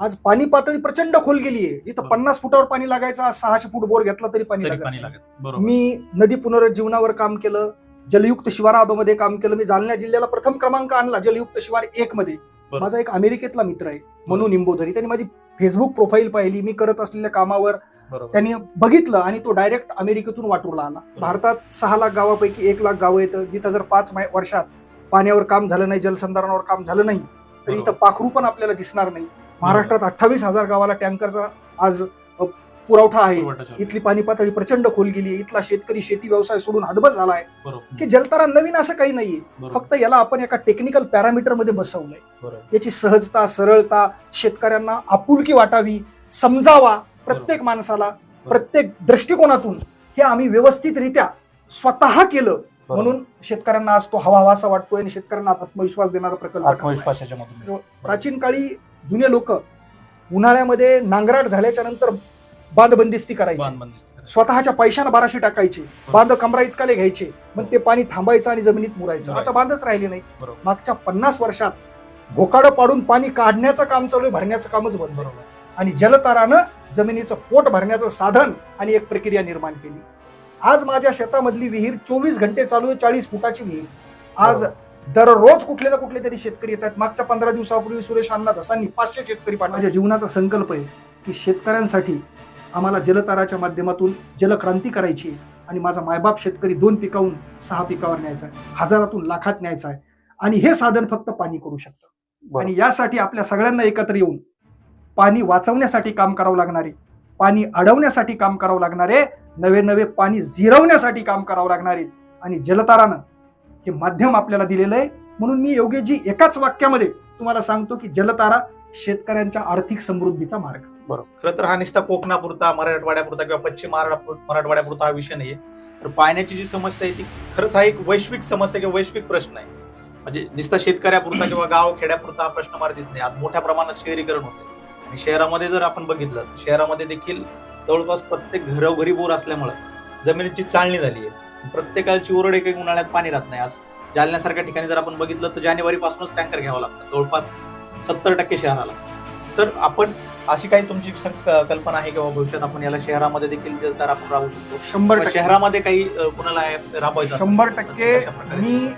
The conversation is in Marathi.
आज पाणी पातळी प्रचंड खोल गेली आहे जिथं. पन्नास फुटावर पाणी लागायचं आज सहाशे फूट बोर घेतला तरी पाणी लागत मी नदी पुनरुज्जीवनावर काम केलं जलयुक्त शिवारामध्ये काम केलं मी जालना जिल्ह्याला प्रथम क्रमांक आणला जलयुक्त शिवार एक मध्ये. माझा एक अमेरिकेतला मित्र आहे म्हणून निंबोधरी. त्यांनी माझी फेसबुक प्रोफाईल पाहिली मी करत असलेल्या कामावर. त्यांनी बघितलं आणि तो डायरेक्ट अमेरिकेतून वाटूला आला. भारतात सहा लाख गावापैकी एक लाख गावं येतं. जिथं जर पाच वर्षात पाण्यावर काम झालं नाही जलसंधारणावर काम झालं नाही तर इथं. पाखरू पण आपल्याला दिसणार नाही. महाराष्ट्रात अठ्ठावीस हजार गावाला टँकरचा आज पुरवठा आहे. इथली पाणी पातळी प्रचंड खोल गेली आहे. इथला शेतकरी शेती व्यवसाय सोडून हतबल झाला आहे. की जलतारा नवीन असं काही नाहीये. फक्त याला आपण एका टेक्निकल पॅरामीटरमध्ये बसवलंय याची सहजता सरळता शेतकऱ्यांना आपुलकी वाटावी समजावा प्रत्येक माणसाला प्रत्येक दृष्टिकोनातून हे आम्ही व्यवस्थितरित्या स्वतः केलं म्हणून शेतकऱ्यांना आज तो हवा हवासा वाटतोय आणि शेतकऱ्यांना आत्मविश्वास देणारा प्रकल्प प्राचीन काळी जुने लोक उन्हाळ्यामध्ये नांगराट झाल्याच्यानंतर बांध बंदिस्ती करायची. स्वतःच्या पैशानं बाराशे टाकायचे. बांध कमरा इतकाले घ्यायचे. मग ते पाणी थांबायचं आणि जमिनीत मुरायचं. आता. बांधच राहिले नाही. मागच्या पन्नास वर्षात भोकाडं पाडून पाणी काढण्याचं काम चालू आहे भरण्याचं कामच बंद बरोबर. आणि जलतारानं जमिनीचं पोट भरण्याचं साधन आणि एक प्रक्रिया निर्माण केली. आज माझ्या शेतामधली विहीर चोवीस घंटे चालू आहे चाळीस फुटाची विहीर. आज. दररोज कुठले ना कुठले तरी शेतकरी येतात. मागच्या पंधरा दिवसापूर्वी सुरेश अण्णा धसांनी पाचशे शेतकरी. माझ्या जीवनाचा संकल्प आहे की शेतकऱ्यांसाठी आम्हाला जलताराच्या माध्यमातून जलक्रांती करायची आणि माझा मायबाप शेतकरी दोन पिकाहून सहा पिकावर न्यायचा आहे हजारातून लाखात न्यायचा आहे आणि हे साधन फक्त पाणी करू शकतं. आणि यासाठी आपल्या सगळ्यांना एकत्र येऊन पाणी वाचवण्यासाठी काम करावं लागणारे पाणी अडवण्यासाठी काम करावं लागणारे नवे नवे पाणी जिरवण्यासाठी काम करावं लागणारे आणि जलतारानं हे माध्यम आपल्याला दिलेलं आहे. म्हणून मी योगेशजी एकाच वाक्यामध्ये तुम्हाला सांगतो की जलतारा शेतकऱ्यांच्या आर्थिक समृद्धीचा मार्ग. खरं तर हा निस्ता कोकणापुरता मराठवाड्यापुरता किंवा पश्चिम मराठवाड्यापुरता हा विषय नाहीये. तर पाण्याची जी समस्या आहे ती खरंच हा एक वैश्विक समस्या किंवा वैश्विक प्रश्न आहे. म्हणजे निस्ता शेतकऱ्यापुरता किंवा गाव खेड्यापुरता हा प्रश्न मार्जित नाही. आज मोठ्या प्रमाणात शहरीकरण होते आणि शहरामध्ये जर आपण बघितलं तर शहरामध्ये देखील जवळपास प्रत्येक घरोघरी बोर असल्यामुळं जमिनीची चालणी झाली आहे. प्रत्येकाची ओरड एक उन्हाळ्यात पाणी राहत नाही. आज जालन्यासारख्या ठिकाणी जर आपण बघितलं तर जानेवारी पासूनच टँकर घ्यावं लागतं. जवळपास सत्तर टक्के शहराला तर आपण अशी काही तुमची कल्पना आहे किंवा भविष्यात आपण याला शहरामध्ये देखील जलतार आपण राहू शकतो. शंभर शहरामध्ये काही कुणाला राबवायचं शंभर तर टक्के मी?